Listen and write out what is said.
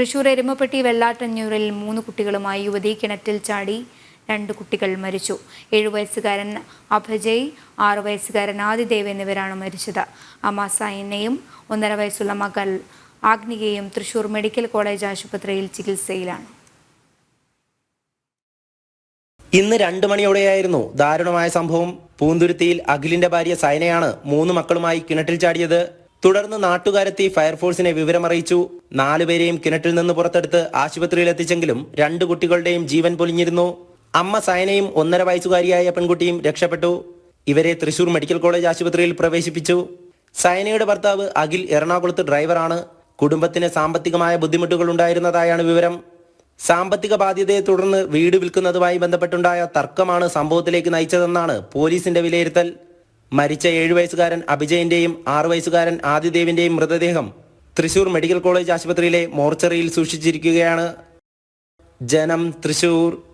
തൃശൂർ എരുമപ്പെട്ടി വെള്ളാട്ടഞ്ഞൂരിൽ മൂന്ന് കുട്ടികളുമായി യുവതി കിണറ്റിൽ ചാടി രണ്ട് കുട്ടികൾ മരിച്ചു. ഏഴു വയസ്സുകാരൻ അഭജയ് ആറു വയസ്സുകാരൻ ആദിദേവ് എന്നിവരാണ് മരിച്ചത്. അമ്മ സൈനയും ഒന്നര വയസ്സുള്ള മകൾ ആഗ്നികയും തൃശൂർ മെഡിക്കൽ കോളേജ് ആശുപത്രിയിൽ ചികിത്സയിലാണ്. ഇന്ന് രണ്ടു മണിയോടെയായിരുന്നു ദാരുണമായ സംഭവം. പൂന്തുരുത്തിയിൽ അഖിലിന്റെ ഭാര്യ സൈനയാണ് മൂന്ന് മക്കളുമായി കിണറ്റിൽ ചാടിയത്. തുടർന്ന് നാട്ടുകാരെത്തി ഫയർഫോഴ്സിനെ വിവരമറിയിച്ചു. നാലുപേരെയും കിണറ്റിൽ നിന്ന് പുറത്തെടുത്ത് ആശുപത്രിയിൽ എത്തിച്ചെങ്കിലും രണ്ട് കുട്ടികളുടെയും ജീവൻ പൊലിഞ്ഞിരുന്നു. അമ്മ സയനയും ഒന്നര വയസ്സുകാരിയായ പെൺകുട്ടിയും രക്ഷപ്പെട്ടു. ഇവരെ തൃശൂർ മെഡിക്കൽ കോളേജ് ആശുപത്രിയിൽ പ്രവേശിപ്പിച്ചു. സയനയുടെ ഭർത്താവ് അഖിൽ എറണാകുളത്ത് ഡ്രൈവറാണ്. കുടുംബത്തിന് സാമ്പത്തികമായ ബുദ്ധിമുട്ടുകൾ ഉണ്ടായിരുന്നതായാണ് വിവരം. സാമ്പത്തിക ബാധ്യതയെ തുടർന്ന് വീട് വിൽക്കുന്നതുമായി ബന്ധപ്പെട്ടുണ്ടായ തർക്കമാണ് സംഭവത്തിലേക്ക് നയിച്ചതെന്നാണ് പോലീസിന്റെ വിലയിരുത്തൽ. മരിച്ച ഏഴു വയസ്സുകാരൻ അഭിജയന്റെയും ആറു വയസ്സുകാരൻ ആദിദേവിന്റെയും മൃതദേഹം തൃശൂർ മെഡിക്കൽ കോളേജ് ആശുപത്രിയിലെ മോർച്ചറിയിൽ സൂക്ഷിച്ചിരിക്കുകയാണ്. ജനം തൃശൂർ.